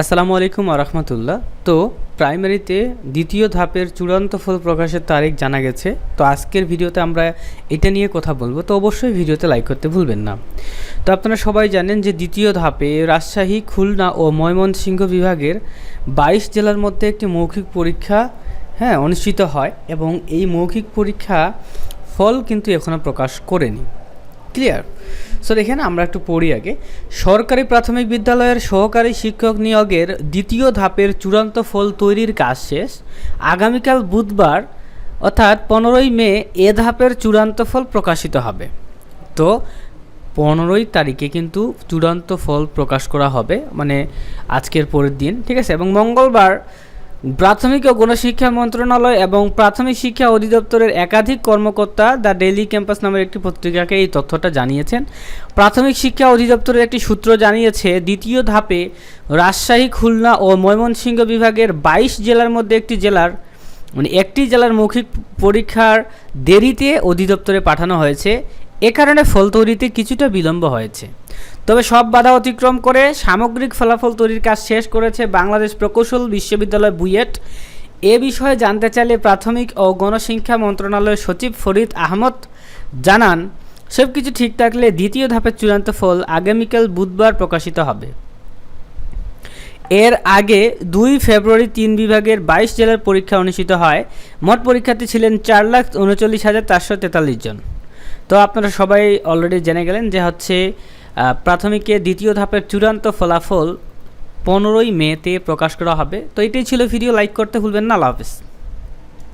আসসালামু আলাইকুম আরহামতুল্লাহ তো প্রাইমারিতে দ্বিতীয় ধাপের চূড়ান্ত ফল প্রকাশের তারিখ জানা গেছে। তো, আজকের ভিডিওতে আমরা এটা নিয়ে কথা বলব। তো, অবশ্যই ভিডিওতে লাইক করতে ভুলবেন না। তো, আপনারা সবাই জানেন যে দ্বিতীয় ধাপে রাজশাহী, খুলনা ও ময়মনসিংহ বিভাগের বাইশ জেলার মধ্যে একটি মৌখিক পরীক্ষা হ্যাঁ অনুষ্ঠিত হয় এবং এই মৌখিক পরীক্ষা ফল কিন্তু এখনও প্রকাশ করেনি। ক্লিয়ার সো এখানে আমরা একটু পড়ি আগে। সরকারি প্রাথমিক বিদ্যালয়ের সহকারী শিক্ষক নিয়োগের দ্বিতীয় ধাপের চূড়ান্ত ফল তৈরির কাজ শেষ। আগামীকাল বুধবার, অর্থাৎ পনেরোই মে, এ ধাপের চূড়ান্ত ফল প্রকাশিত হবে। তো, পনেরোই তারিখে কিন্তু চূড়ান্ত ফল প্রকাশ করা হবে মানে আজকের পরের দিন, ঠিক আছে? এবং মঙ্গলবার প্রাথমিক ও গণশিক্ষা মন্ত্রণালয় এবং প্রাথমিক শিক্ষা অধিদপ্তরের একাধিক কর্মকর্তা দ্য ডেইলি ক্যাম্পাস নামের একটি পত্রিকাকে এই তথ্যটা জানিয়েছেন। প্রাথমিক শিক্ষা অধিদপ্তরের একটি সূত্র জানিয়েছে, দ্বিতীয় ধাপে রাজশাহী, খুলনা ও ময়মনসিংহ বিভাগের বাইশ জেলার মধ্যে একটি জেলার মানে একটি জেলার মৌখিক পরীক্ষার দেরিতে অধিদপ্তরে পাঠানো হয়েছে। এ কারণে ফল তৈরিতে কিছুটা বিলম্ব হয়েছে। তবে সব বাধা অতিক্রম করে সামগ্রিক ফলাফল তৈরির কাজ শেষ করেছে বাংলাদেশ প্রকৌশল বিশ্ববিদ্যালয় বুয়েট। এ বিষয়ে জানতে চাইলে প্রাথমিক ও গণশিক্ষা মন্ত্রণালয়ের সচিব ফরিদ আহমদ জানান সব কিছু ঠিক থাকলে দ্বিতীয় ধাপের চূড়ান্ত ফল আগামীকাল বুধবার প্রকাশিত হবে। এর আগে দুই ফেব্রুয়ারি তিন বিভাগের বাইশ জেলার পরীক্ষা অনুষ্ঠিত হয়। মোট পরীক্ষার্থী ছিলেন চার লাখ উনচল্লিশ হাজার চারশো তেতাল্লিশ জন। তো আপনারা সবাই অলরেডি জেনে গেলেন যে হচ্ছে প্রাথমিকে দ্বিতীয় ধাপের চূড়ান্ত ফলাফল পনেরোই মেতে প্রকাশ করা হবে। তো এটাই ছিল ভিডিও। লাইক করতে ভুলবেন না। আল্লাহ হাফেজ।